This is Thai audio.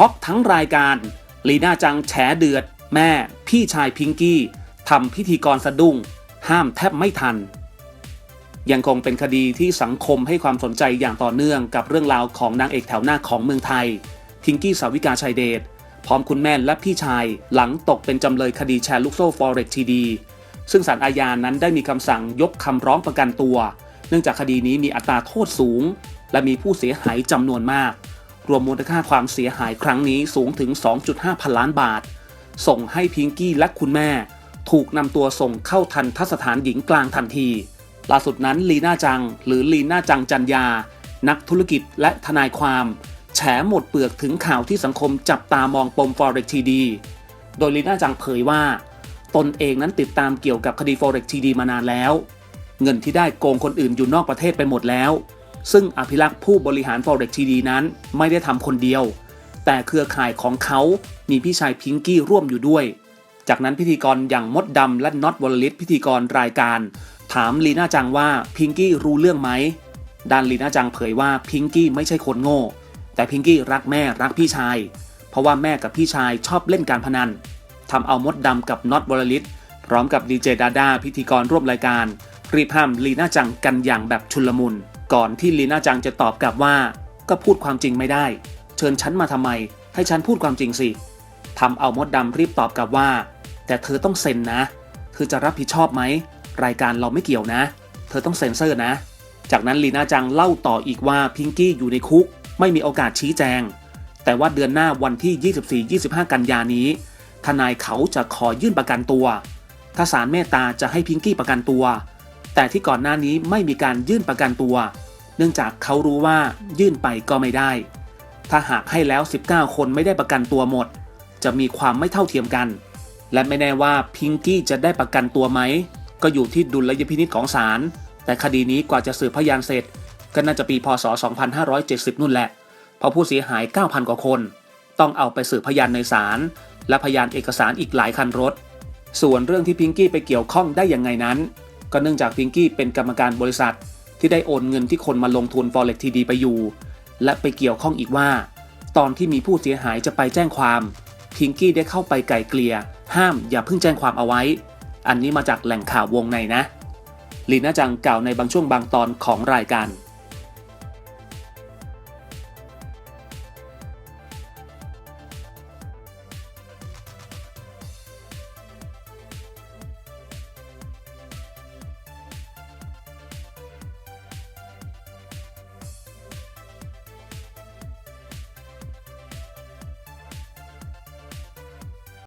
ช็อกทั้งรายการ ลีน่าจังแฉเดือด แม่ พี่ชายพิงกี้ทำพิธีกรสะดุ้ง ห้ามแทบไม่ทัน ยังคงเป็นคดีที่สังคมให้ความสนใจอย่างต่อเนื่องกับเรื่องราวของนางเอกแถวหน้าของเมืองไทย พิงกี้สาวิกาชัยเดชพร้อมคุณแม่และพี่ชายหลังตกเป็นจำเลยคดีแชร์ลูกโซ่ฟอเร็กทีดี ซึ่งศาลอาญานั้นได้มีคำสั่งยกคำร้องประกันตัว เนื่องจากคดีนี้มีอัตราโทษสูง และมีผู้เสียหายจำนวนมาก รวมมูลค่าความเสียหายครั้งนี้สูงถึง 2.5 พันล้านบาท ส่งให้พิงกี้และคุณแม่ ถูกนำตัวส่งเข้าทันทสถานหญิงกลางทันที ล่าสุดนั้นลีน่าจัง หรือลีน่าจังจันยา นักธุรกิจและทนายความ แฉหมดเปลือกถึงข่าวที่สังคมจับตามองปม Forex TD โดยลีน่าจังเผยว่า ตนเองนั้นติดตามเกี่ยวกับคดี Forex TD มานานแล้ว เงินที่ได้โกงคนอื่นอยู่นอกประเทศไปหมดแล้ว ซึ่งอภิรักษ์ผู้บริหาร Forex TD นั้นไม่ได้ทำคนเดียว แต่เครือข่ายของเขามีพี่ชายพิงกี้ร่วมอยู่ด้วย จากนั้นพิธีกรอย่างมดดำและน็อตวอลลิตพิธีกรรายการ ถามลีน่าจังว่าพิงกี้รู้เรื่องไหมด้านลีน่าจังเผยว่าพิงกี้ไม่ใช่คนโง่ แต่พิงกี้รักแม่รักพี่ชาย เพราะว่าแม่กับพี่ชายชอบเล่นการพนันทำเอามดดำกับน็อตวลลิตพร้อมกับดีเจดาดาพิธีกรร่วมรายการรีบห้ามลีน่าจังกันอย่างแบบชุลมุน ก่อนที่ลีน่าจังจะตอบกลับว่า ก็พูดความจริงไม่ได้ เชิญฉันมาทำไม ให้ฉันพูดความจริงสิทำเอามดดำรีบตอบกลับว่า แต่เธอต้องเซ็นนะคือจะรับผิดชอบไหม รายการเราไม่เกี่ยวนะ เธอต้องเซ็นเซอร์นะ จากนั้นลีน่าจังเล่าต่ออีกว่าพิงกี้อยู่ในคุก ไม่มีโอกาสชี้แจง แต่ว่าเดือนหน้าวันที่ 24-25 กันยานี้ ทนายเขาจะขอยื่นประกันตัว ถ้าศาลเมตตาจะให้พิงกี้ประกันตัว แต่ที่ก่อนหน้านี้ไม่มีการยื่นประกันตัว เนื่องจากเขารู้ว่ายื่นไปก็ไม่ได้ ถ้าหากให้แล้ว 19 คนไม่ได้ประกันตัวหมด จะมีความไม่เท่าเทียมกัน และไม่แน่ว่าพิงกี้จะได้ประกันตัวไหม ก็อยู่ที่ดุลยพินิจของศาล แต่คดีนี้กว่าจะสืบพยานเสร็จ ก็น่าจะปีพศ 2570 นู่นแหละ เพราะผู้เสียหาย 9,000 กว่าคน ต้องเอาไปสืบพยานในศาล และพยานเอกสารอีกหลายคันรถ ส่วนเรื่องที่พิงกี้ไปเกี่ยวข้องได้ยังไงนั้น ก็เนื่องจากพิงกี้เป็นกรรมการบริษัท ที่ได้โอนเงินที่คนมาลงทุน Forex TD ไปอยู่ และไปเกี่ยวข้องอีกว่า ตอนที่มีผู้เสียหายจะไปแจ้งความ พิงกี้ได้เข้าไปไก่เกลี่ยห้ามอย่าเพิ่งแจ้งความเอาไว้ อันนี้มาจากแหล่งข่าววงในนะลีน่าจังกล่าวในบางช่วงบางตอนของรายการ